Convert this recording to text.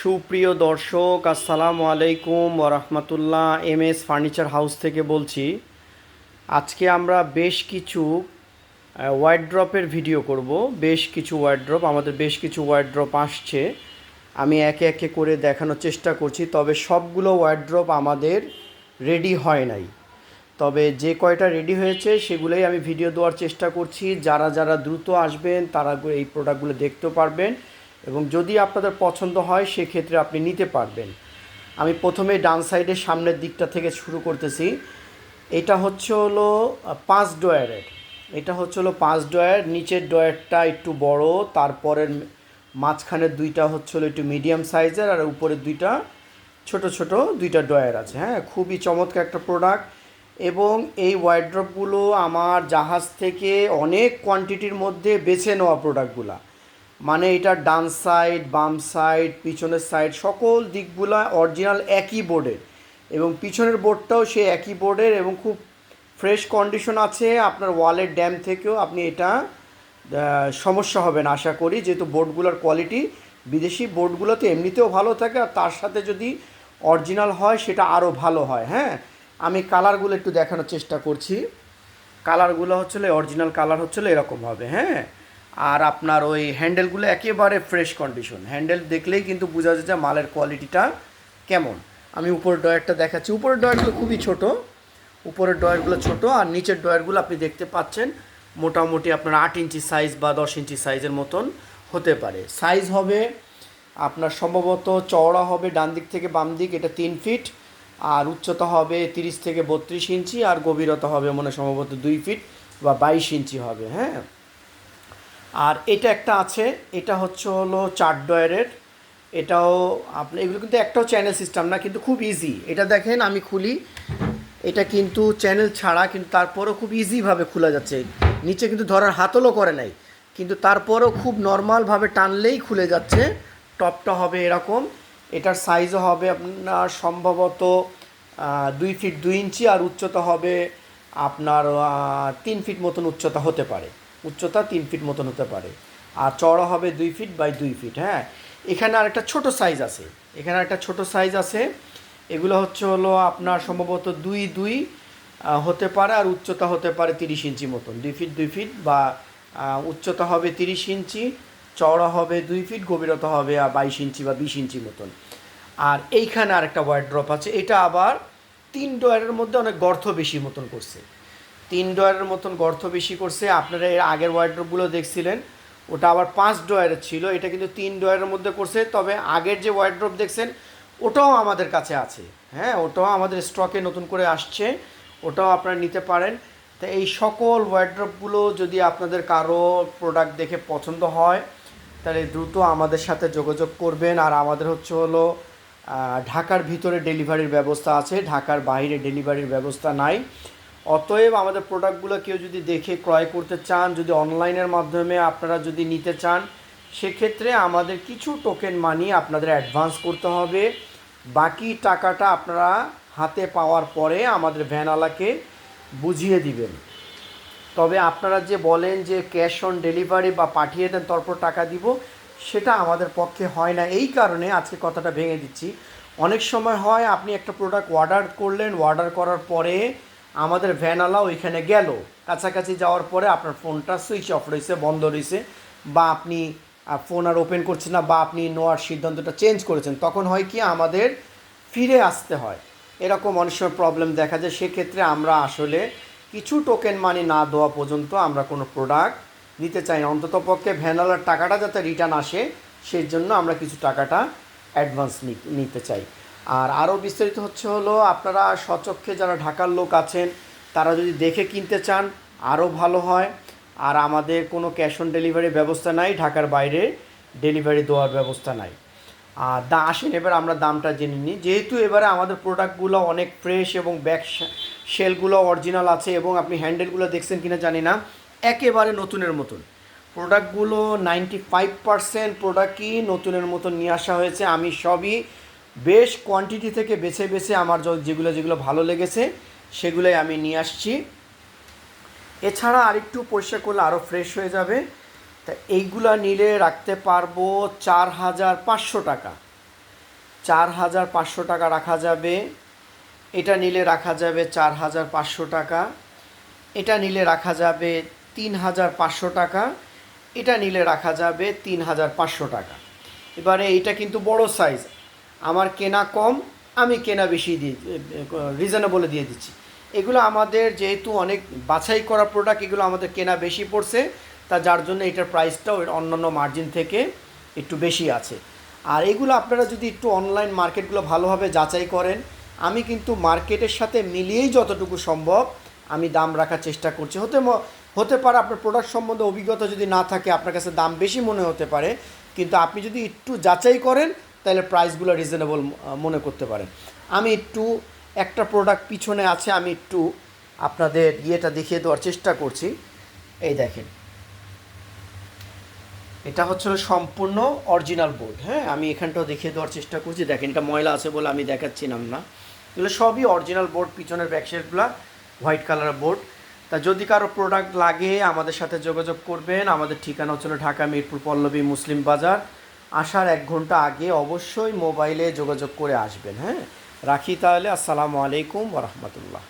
সুপ্রিয় দর্শক, আসসালামু আলাইকুম ওরহমতুল্লাহ এম এস ফার্নিচার হাউস থেকে বলছি, আজকে আমরা বেশ কিছু ওয়াইড্রপের ভিডিও করব। বেশ কিছু ওয়াইড্রপ আমাদের বেশ কিছু ওয়াইড্রপ আসছে। আমি একে একে করে দেখানোর চেষ্টা করছি, তবে সবগুলো ওয়াইড্রপ আমাদের রেডি হয় নাই। তবে যে কয়টা রেডি হয়েছে, সেগুলোই আমি ভিডিও দেওয়ার চেষ্টা করছি। যারা যারা দ্রুত আসবেন, তারা এই প্রোডাক্টগুলো দেখতে পারবেন। এবং যদি আপনাদের পছন্দ হয়, সেক্ষেত্রে আপনি নিতে পারবেন। আমি প্রথমে ডান সাইডের সামনের দিকটা থেকে শুরু করতেছি। এটা হচ্ছে হলো পাঁচ ডয়ারের এটা হচ্ছে হলো পাঁচ ডয়ার নিচের ডয়ারটা একটু বড়, তারপরের মাঝখানের দুইটা হচ্ছে হলো একটু মিডিয়াম সাইজের আর উপরের দুইটা ছোট ছোট দুইটা ডয়ার আছে। হ্যাঁ খুবই চমৎকার একটা প্রোডাক্ট এবং এই ওয়াইড্রপগুলো আমার জাহাজ থেকে অনেক কোয়ান্টিটির মধ্যে বেছে নেওয়া প্রোডাক্টগুলা মানে এটা ডান সাইড বাম সাইড পিছনের সাইড সকল দিকগুলো অরিজিনাল একই বোর্ডের এবং পিছনের বোর্ডটাও সে একই বোর্ডের এবং খুব ফ্রেশ কন্ডিশন আছে আপনার ওয়ালের ড্যাম থেকেও আপনি এটা সমস্যা হবে না, আশা করি। যেহেতু বোর্ডগুলোর কোয়ালিটি বিদেশি বোর্ডগুলো তো এমনিতেও ভালো থাকে আর তার সাথে যদি অরিজিনাল হয় সেটা আরও ভালো হয় হ্যাঁ? আমি কালারগুলো একটু দেখানোর চেষ্টা করছি। কালারগুলো হচ্ছে অরিজিনাল কালার হচ্ছে এরকম হবে হ্যাঁ? আর আপনার ওই হ্যান্ডেলগুলো একেবারে ফ্রেশ কন্ডিশন। হ্যান্ডেল দেখলেই কিন্তু বোঝা যায় যে মালের কোয়ালিটিটা কেমন। আমি উপরের ডয়ারটা দেখাচ্ছি। উপরের ডয়ারগুলো খুবই ছোট। উপরের ডয়ারগুলো ছোট আর নিচের ডয়ারগুলো আপনি দেখতে পাচ্ছেন, মোটামুটি আপনার আট ইঞ্চি সাইজ বা দশ ইঞ্চি সাইজের মতন হতে পারে। সাইজ হবে আপনার সম্ভবত চওড়া হবে ডান দিক থেকে বাম দিক, এটা তিন ফিট আর উচ্চতা হবে তিরিশ থেকে বত্রিশ ইঞ্চি, আর গভীরতা হবে মনে সম্ভবত দুই ফিট বা বাইশ ইঞ্চি হবে হ্যাঁ? আর এটা একটা আছে, এটা হচ্ছে হলো চার ডয়ারের। এটাও আপনি, এগুলো কিন্তু একটাও চ্যানেল সিস্টেম না, কিন্তু খুব ইজি এটা দেখেন, আমি খুলি। এটা কিন্তু চ্যানেল ছাড়া, কিন্তু তারপরেও খুব ইজিভাবে খোলা যাচ্ছে। নিচে কিন্তু ধরার হাতলও করে নাই। কিন্তু তারপরেও খুব নর্মালভাবে টানলেই খুলে যাচ্ছে। টপটা হবে এরকম। এটার সাইজও হবে আপনার সম্ভবত দুই ফিট দুই ইঞ্চি, আর উচ্চতা হবে আপনার তিন ফিট মতন উচ্চতা হতে পারে। উচ্চতা তিন ফিট মতন হতে পারে। আর চওড়া হবে দুই ফিট বাই দুই ফিট হ্যাঁ? এখানে আরেকটা ছোট সাইজ আছে। এখানে একটা ছোট সাইজ আছে। এগুলো হচ্ছে হলো আপনার সম্ভবত দুই দুই হতে পারে আর উচ্চতা হতে পারে তিরিশ ইঞ্চি মতন। দুই ফিট দুই ফিট বা উচ্চতা হবে তিরিশ ইঞ্চি, চওড়া হবে দুই ফিট গভীরতা হবে বাইশ ইঞ্চি বা বিশ ইঞ্চি মতন। আর এইখানে আরেকটা ওয়াইড ড্রপ আছে। এটা আবার তিন ডয়ারের মধ্যে অনেক গর্ত বেশি মতন করছে। তিন ডয়ারের মতন গর্ত বেশি করছে। আপনারা এর আগের ওয়াইড্রপগুলো দেখছিলেন। ওটা আবার পাঁচ ডয়ারের ছিল। এটা কিন্তু তিন ডয়ারের মধ্যে করছে। তবে আগের যে ওয়াইড্রপ দেখছেন, ওটাও আমাদের কাছে আছে। হ্যাঁ ওটাও আমাদের স্টকে নতুন করে আসছে। ওটাও আপনারা নিতে পারেন। তো এই সকল ওয়াইড্রপগুলো যদি আপনাদের কারও প্রোডাক্ট দেখে পছন্দ হয়, তাহলে দ্রুত আমাদের সাথে যোগাযোগ করবেন। আর আমাদের হচ্ছে হলো ঢাকার ভিতরে ডেলিভারির ব্যবস্থা আছে। ঢাকার বাইরে ডেলিভারির ব্যবস্থা নাই। অতএব আমাদের প্রোডাক্টগুলো কেউ যদি দেখে ক্রয় করতে চান, যদি অনলাইনের মাধ্যমে আপনারা যদি নিতে চান, সেক্ষেত্রে আমাদের কিছু টোকেন মানি আপনাদের অ্যাডভান্স করতে হবে। বাকি টাকাটা আপনারা হাতে পাওয়ার পরে আমাদের ভ্যানওয়ালাকে বুঝিয়ে দিবেন। তবে আপনারা যে বলেন যে ক্যাশ অন ডেলিভারি বা পাঠিয়ে দেন, তারপর টাকা দিব, সেটা আমাদের পক্ষে হয় না। এই কারণে আজকে কথাটা ভেঙে দিচ্ছি। অনেক সময় হয়, আপনি একটা প্রোডাক্ট অর্ডার করলেন অর্ডার করার পরে আমাদের ভ্যানওয়ালা ওইখানে গেল। কাছাকাছি যাওয়ার পরে আপনার ফোনটা সুইচ অফ রয়েছে, বন্ধ রয়েছে। বা আপনি ফোন আর ওপেন করছেন না বা আপনি নেওয়ার সিদ্ধান্তটা চেঞ্জ করেছেন, তখন হয় কি আমাদের ফিরে আসতে হয়। এরকম অনেক সময় প্রবলেম দেখা যায়, সেক্ষেত্রে আমরা আসলে কিছু টোকেন মানি না দেওয়া পর্যন্ত আমরা কোনো প্রোডাক্ট নিতে চাই না। অন্তত পক্ষে ভ্যানালার টাকাটা যাতে রিটার্ন আসে সেই জন্য আমরা কিছু টাকাটা অ্যাডভান্স নিতে চাই। আর আরও বিস্তারিত হচ্ছে হলো, আপনারা সচক্ষে যারা ঢাকার লোক আছেন, তারা যদি দেখে কিনতে চান আরও ভালো হয়। আর আমাদের কোনো ক্যাশ অন ডেলিভারি ব্যবস্থা নাই, ঢাকার বাইরে ডেলিভারি দেওয়ার ব্যবস্থা নাই। আর দা, আসেন, এবার আমরা দামটা জেনে নিই। যেহেতু এবারে আমাদের প্রোডাক্টগুলো অনেক ফ্রেশ এবং ব্যাক সেলগুলো অরিজিনাল আছে এবং আপনি হ্যান্ডেলগুলো দেখছেন কিনা জানি না, একেবারে নতুনের মতন। প্রোডাক্টগুলো নাইনটি ফাইভ পারসেন্ট প্রোডাক্টই নতুনের মতন নিয়ে আসা হয়েছে। আমি সবই বেশ কোয়ান্টিটি থেকে বেছে বেছে আমার যেগুলো যেগুলো ভালো লেগেছে, সেগুলোই আমি নিয়ে আসছি। এছাড়া আরেকটু পরিষ্কার করলে আরও ফ্রেশ হয়ে যাবে। তা এইগুলা নিলে রাখতে পারব চার হাজার পাঁচশো টাকা। চার হাজার পাঁচশো টাকা রাখা যাবে। এটা নিলে রাখা যাবে চার হাজার পাঁচশো টাকা। এটা নিলে রাখা যাবে তিন হাজার পাঁচশো টাকা। এটা নিলে রাখা যাবে তিন হাজার পাঁচশো টাকা। এবারে এটা কিন্তু বড় সাইজ আমার কেনা কম, আমি কেনা বেশি দিয়ে রিজনেবলে দিয়ে দিচ্ছি। এগুলো আমাদের যেহেতু অনেক বাছাই করা প্রোডাক্ট এগুলো আমাদের কেনা বেশি পড়ছে, তা যার জন্য এটার প্রাইসটাও অন্যান্য মার্জিন থেকে একটু বেশি আছে। আর এগুলো আপনারা যদি একটু অনলাইন মার্কেটগুলো ভালোভাবে যাচাই করেন, আমি কিন্তু মার্কেটের সাথে মিলিয়েই যতটুকু সম্ভব আমি দাম রাখার চেষ্টা করছি। হতে হতে পারে আপনার প্রোডাক্ট সম্বন্ধে অভিজ্ঞতা যদি না থাকে, আপনার কাছে দাম বেশি মনে হতে পারে, কিন্তু আপনি যদি একটু যাচাই করেন তাহলে প্রাইসগুলো রিজনেবল মনে করতে পারেন। আমি একটু, একটা প্রোডাক্ট পিছনে আছে, আমি একটু আপনাদের ইয়েটা দেখিয়ে দেওয়ার চেষ্টা করছি। এই দেখেন। এটা হচ্ছে সম্পূর্ণ অরিজিনাল বোর্ড হ্যাঁ? আমি এখানটাও দেখিয়ে দেওয়ার চেষ্টা করছি। দেখেন, এটা ময়লা আছে বলে আমি দেখাচ্ছিলাম না। এগুলো সবই অরিজিনাল বোর্ড পিছনের ব্যাকসাইডগুলো হোয়াইট কালারের বোর্ড তা যদি কারও প্রোডাক্ট লাগে, আমাদের সাথে যোগাযোগ করবেন। আমাদের ঠিকানা হচ্ছে ঢাকা মিরপুর পল্লবী মুসলিম বাজার। আসার এক ঘণ্টা আগে অবশ্যই মোবাইলে যোগাযোগ করে আসবেন হ্যাঁ? রাখি তাহলে, আসসালামু আলাইকুম ওরহমতুল্লাহ